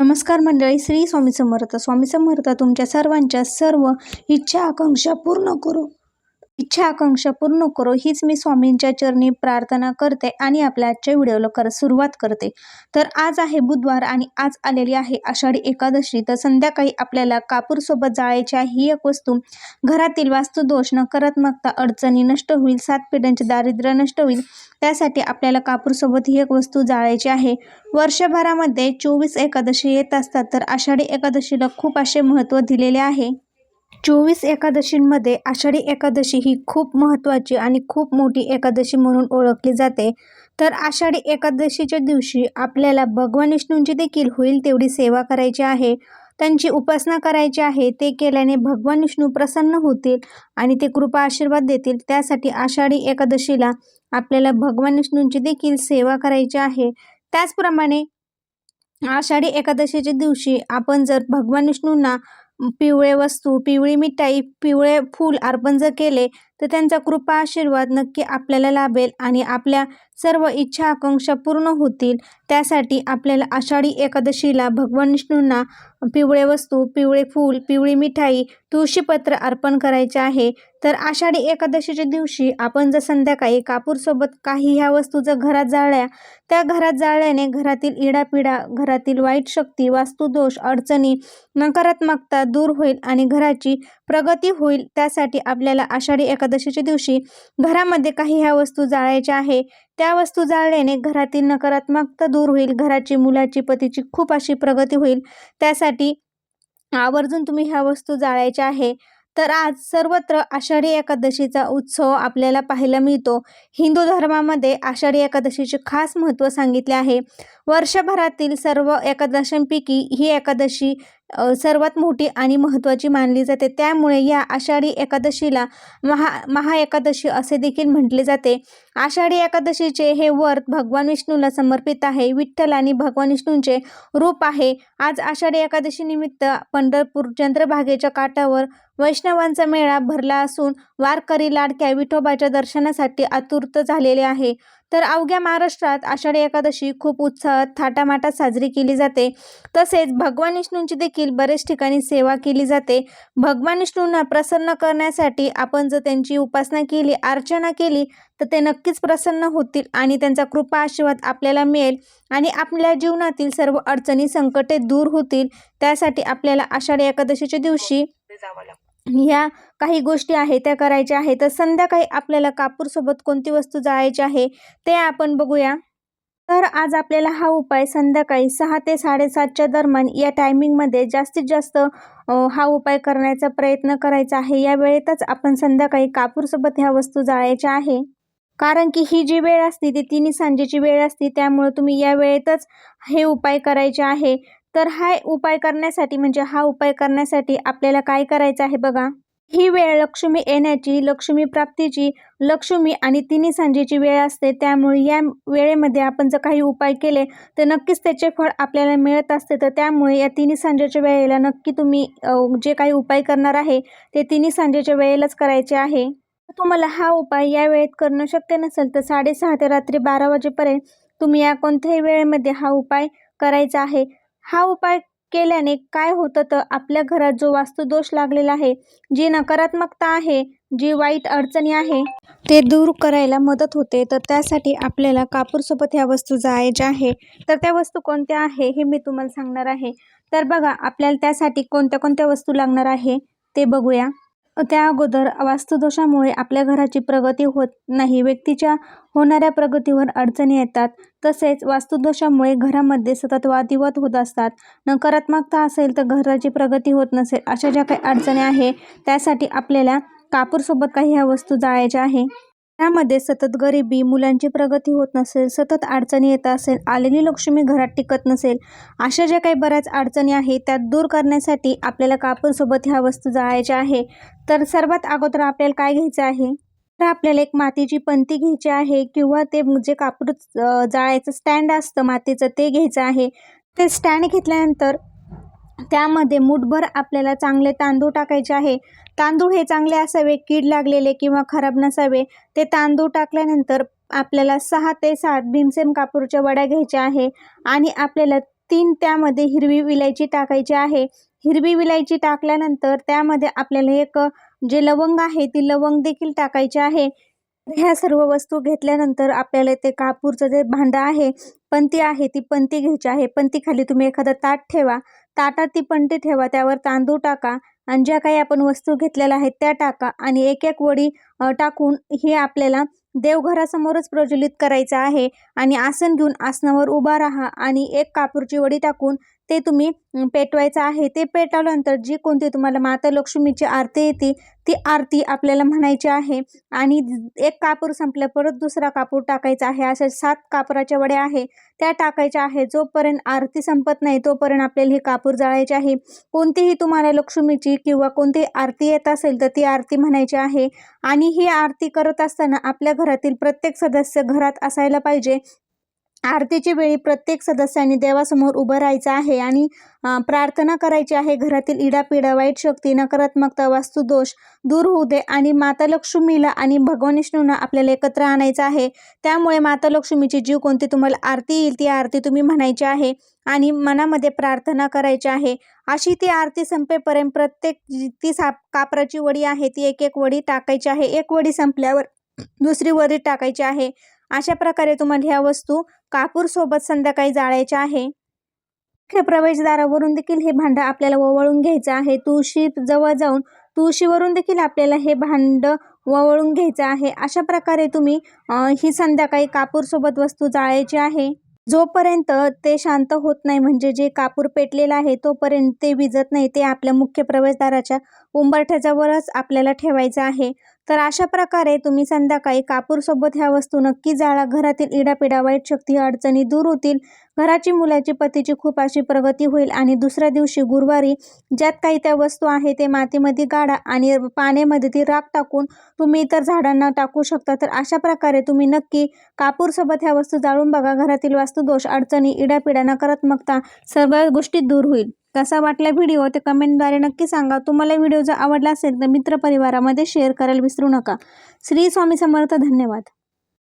नमस्कार मंडळी श्री स्वामी समर्थ. स्वामी समर्थ तुमच्या सर्वांच्या सर्व इच्छा आकांक्षा पूर्ण करो. इच्छा आकांक्षा पूर्ण करो हीच मी स्वामींच्या चरणी प्रार्थना करते आणि आपल्या आजच्या व्हिडिओला कर सुरुवात करते. तर आज आहे बुधवार आणि आज आलेली आहे आषाढी एकादशी. तर संध्याकाळी आपल्याला कापूरसोबत जाळायची आहे ही एक वस्तू. घरातील वास्तुदोष नकारात्मकता अडचणी नष्ट होईल सात पिढ्यांचे दारिद्र्य नष्ट होईल. त्यासाठी आपल्याला कापूरसोबत ही एक वस्तू जाळायची आहे. वर्षभरामध्ये चोवीस एकादशी येत असतात तर आषाढी एकादशीला खूप असे महत्त्व दिलेले आहे. चोवीस एकादशींमध्ये आषाढी एकादशी ही खूप महत्त्वाची आणि खूप मोठी एकादशी म्हणून ओळखली जाते. तर आषाढी एकादशीच्या दिवशी आपल्याला भगवान विष्णूंची देखील होईल तेवढी सेवा करायची आहे. त्यांची उपासना करायची आहे ते केल्याने भगवान विष्णू प्रसन्न होतील आणि ते कृपा आशीर्वाद देतील. त्यासाठी आषाढी एकादशीला आपल्याला भगवान विष्णूंची देखील सेवा करायची आहे. त्याचप्रमाणे आषाढी एकादशीच्या दिवशी आपण जर भगवान विष्णूंना पिवळे वस्तू पिवळी मिठाई पिवळे फूल अर्पण जर केले तर त्यांचा कृपा आशीर्वाद नक्की आपल्याला लाभेल आणि आपल्या सर्व इच्छा आकांक्षा पूर्ण होतील. त्यासाठी आपल्याला आषाढी एकादशीला भगवान विष्णूंना पिवळे वस्तू पिवळे फूल पिवळी मिठाई तुळशीपत्र अर्पण करायचे आहे. तर आषाढी एकादशीच्या दिवशी आपण जर संध्याकाळी कापूरसोबत काही ह्या वस्तू जर घरात जाळल्या त्या घरात जाळल्याने घरातील इडापिडा घरातील वाईट शक्ती वास्तुदोष अडचणी नकारात्मकता दूर होईल आणि घराची प्रगती होईल. त्यासाठी आपल्याला आषाढी एकादशीच्या दिवशी घरामध्ये काही ह्या वस्तू जाळायच्या आहे. त्या वस्तू जाळल्याने घरातील नकारात्मकता दूर होईल घराची मुलाची पतीची खूप अशी प्रगती होईल. त्यासाठी आवर्जून तुम्ही ह्या वस्तू जाळायच्या आहे. तर आज सर्वत्र आषाढी एकादशीचा उत्सव आपल्याला पाहायला मिळतो. हिंदू धर्मामध्ये आषाढी एकादशीचे खास महत्त्व सांगितले आहे. वर्षभरातील सर्व एकादशांपैकी ही एकादशी सर्वात मोठी आणि महत्त्वाची मानली जाते. त्यामुळे या आषाढी एकादशीला महा महा एकादशी असे देखील म्हटले जाते. आषाढी एकादशीचे हे व्रत भगवान विष्णूला समर्पित आहे. विठ्ठल आणि भगवान विष्णूंचे रूप आहे. आज आषाढी एकादशीनिमित्त पंढरपूर चंद्रभागेच्या काठावर वैष्णवांचा मेळा भरला असून वारकरी लाडक्या विठोबाच्या दर्शनासाठी आतुरत झालेले आहे. तर अवघ्या महाराष्ट्रात आषाढी एकादशी खूप उत्साहात थाटामाटात साजरी केली जाते. तसेच भगवान विष्णूंची देखील बरेच ठिकाणी सेवा केली जाते. भगवान विष्णूंना प्रसन्न करण्यासाठी आपण जर त्यांची उपासना केली अर्चना केली तर ते नक्कीच प्रसन्न होतील आणि त्यांचा कृपा आशीर्वाद आपल्याला मिळेल आणि आपल्या जीवनातील सर्व अडचणी संकटे दूर होतील. त्यासाठी आपल्याला आषाढी एकादशीच्या दिवशी जावं लागतं ह्या काही गोष्टी आहेत त्या करायच्या आहे तर संध्याकाळी आपल्याला कापूरसोबत कोणती वस्तू जाळायची आहे ते आपण बघूया. तर आज आपल्याला हा उपाय संध्याकाळी सहा ते साडेसातच्या दरम्यान या टायमिंगमध्ये जास्तीत जास्त हा उपाय करण्याचा प्रयत्न करायचा आहे. या वेळेतच आपण संध्याकाळी कापूरसोबत ह्या वस्तू जाळायच्या आहे. कारण की ही जी वेळ असते ती तिन्ही सांजेची वेळ असते त्यामुळे तुम्ही या वेळेतच हे उपाय करायचे आहे. तर हा उपाय करण्यासाठी म्हणजे हा उपाय करण्यासाठी आपल्याला काय करायचं आहे बघा. ही वेळ लक्ष्मी येण्याची लक्ष्मी प्राप्तीची लक्ष्मी आणि तिन्ही सांजेची वेळ असते. त्यामुळे या वेळेमध्ये आपण जर काही उपाय केले तर नक्कीच त्याचे फळ आपल्याला मिळत असते. तर त्यामुळे या तिन्ही सांजेच्या वेळेला नक्की तुम्ही जे काही उपाय करणार आहे ते तिन्ही सांजेच्या वेळेलाच करायचे आहे. तुम्हाला हा उपाय या वेळेत करणं शक्य नसेल तर साडेसहा ते रात्री बारा वाजेपर्यंत तुम्ही या कोणत्याही वेळेमध्ये हा उपाय करायचा आहे. हा उपाय केल्याने काय होतं तर आपल्या घरात जो वास्तुदोष लागलेला आहे जी नकारात्मकता आहे जी वाईट अडचणी आहे ते दूर करायला मदत होते. तर त्यासाठी आपल्याला कापूरसोबत ह्या वस्तू जायच्या आहे. तर त्या वस्तू कोणत्या आहे हे मी तुम्हाला सांगणार आहे. तर बघा आपल्याला त्यासाठी कोणत्या कोणत्या वस्तू लागणार आहे ते बघूया. त्या अगोदर वास्तुदोषामुळे आपल्या घराची प्रगती होत नाही. व्यक्तीच्या होणाऱ्या प्रगतीवर अडचणी येतात. तसेच वास्तुदोषामुळे घरामध्ये सतत वादिवाद होत असतात. नकारात्मकता असेल तर घराची प्रगती होत नसेल अशा ज्या काही अडचणी आहे त्यासाठी आपल्याला कापूरसोबत काही ह्या वस्तू जाळायच्या आहे. त्यामध्ये सतत गरिबी मुलांची प्रगती होत नसेल सतत अडचणी येत असेल आलेली लक्ष्मी घरात टिकत नसेल अशा ज्या काही बऱ्याच अडचणी आहेत त्या दूर करण्यासाठी आपल्याला कापूरसोबत ह्या वस्तू जाळायच्या आहे. तर सर्वात अगोदर आपल्याला काय घ्यायचं आहे? तर आपल्याला एक मातीची पंती घ्यायची आहे किंवा ते जे कापूर जाळायचं स्टँड असतं मातीचं ते घ्यायचं आहे. ते स्टँड घेतल्यानंतर त्यामध्ये मुठभर आपल्याला चांगले तांदूळ टाकायचे आहे. तांदूळ हे चांगले असावे कीड लागलेले किंवा खराब नसावे. ते तांदूळ टाकल्यानंतर आपल्याला सहा ते सात भीमसेन कापूरच्या वड्या घ्यायच्या आहे आणि आपल्याला तीन त्यामध्ये हिरवी विलायची टाकायची आहे. हिरवी विलायची टाकल्यानंतर त्यामध्ये आपल्याला एक जे लवंग आहे ती लवंग देखील टाकायची आहे. ह्या सर्व वस्तू घेतल्यानंतर आपल्याला ते कापूरचं जे भांडं आहे पंती आहे ती पंती घ्यायची आहे. पंतीखाली तुम्ही एखादं ताट ठेवा. ताटात ती पंती ठेवा. त्यावर तांदूळ टाका आणि ज्या काही आपण वस्तू घेतलेल्या आहेत त्या टाका आणि एक एक वडी टाकून हे आपल्याला देवघरासमोरच प्रज्वलित करायचं आहे आणि आसन घेऊन आसनावर उभा राहा आणि एक कापूरची वडी टाकून ते तुम्ही पेटवायचं आहे ते पेटवल्यानंतर जी कोणती तुम्हाला माता लक्ष्मीची आरती येते ती आरती आपल्याला म्हणायची आहे. आणि एक कापूर संपल्या परत दुसरा कापूर टाकायचा आहे. अशा सात कापराच्या वड्या आहे त्या टाकायच्या आहे. जोपर्यंत आरती संपत नाही तोपर्यंत आपल्याला हे कापूर जाळायचे आहे. कोणतीही तुम्हाला लक्ष्मीची किंवा कोणतीही आरती येत असेल तर ती आरती म्हणायची आहे. आणि ही आरती करत असताना आपल्या घरातील प्रत्येक सदस्य घरात असायला पाहिजे. आरतीच्या वेळी प्रत्येक सदस्याने देवासमोर उभं राहायचं आहे आणि प्रार्थना करायची आहे. घरातील इडापिडा वाईट शक्ती नकारात्मकता वास्तुदोष दूर होऊ दे आणि माता लक्ष्मीला आणि भगवान विष्णूंना आपल्याला एकत्र आणायचं आहे. त्यामुळे माता लक्ष्मीची जी कोणती तुम्हाला आरती येईल ती आरती तुम्ही म्हणायची आहे आणि मनामध्ये प्रार्थना करायची आहे. अशी ती आरती संपेपर्यंत प्रत्येक जी ती साप कापराची वडी आहे ती एक एक वडी टाकायची आहे. एक वडी संपल्यावर दुसरी वडी टाकायची आहे. अशा प्रकारे तुम्हाला ह्या वस्तू कापूरसोबत संध्याकाळी जाळायच्या आहे. मुख्य प्रवेशद्वारावरून देखील हे भांडं आपल्याला ओवळून घ्यायचं आहे. तुळशी जवळ जाऊन तुळशीवरून देखील आपल्याला हे भांडं ववळून घ्यायचं आहे. अशा प्रकारे तुम्ही ही संध्याकाळी कापूरसोबत वस्तू जाळायची आहे. जोपर्यंत ते शांत होत नाही म्हणजे जे कापूर पेटलेलं आहे तोपर्यंत ते विजत नाही. ते आपल्या मुख्य प्रवेशद्वाराच्या उंबरठ्याच्यावरच आपल्याला ठेवायचं आहे. तर अशा प्रकारे तुम्ही संध्याकाळी कापूरसोबत ह्या वस्तू नक्की जाळा. घरातील इडापिडा वाईट शक्ती अडचणी दूर होतील. घराची मुलाची पतीची खूप अशी प्रगती होईल. आणि दुसऱ्या दिवशी गुरुवारी ज्यात काही त्या वस्तू आहे ते मातीमध्ये गाडा आणि पाण्यामध्ये ती राख टाकून तुम्ही इतर झाडांना टाकू शकता. तर अशा प्रकारे तुम्ही नक्की कापूरसोबत ह्या वस्तू जाळून बघा. घरातील वास्तुदोष अडचणी इडापिडा नकारात्मकता सर्व गोष्टी दूर होईल. कसा वाटला व्हिडिओ ते कमेंटद्वारे नक्की सांगा. तुम्हाला व्हिडिओ जर आवडला असेल तर मित्रपरिवारामध्ये शेअर करायला विसरू नका. श्री स्वामी समर्थ धन्यवाद.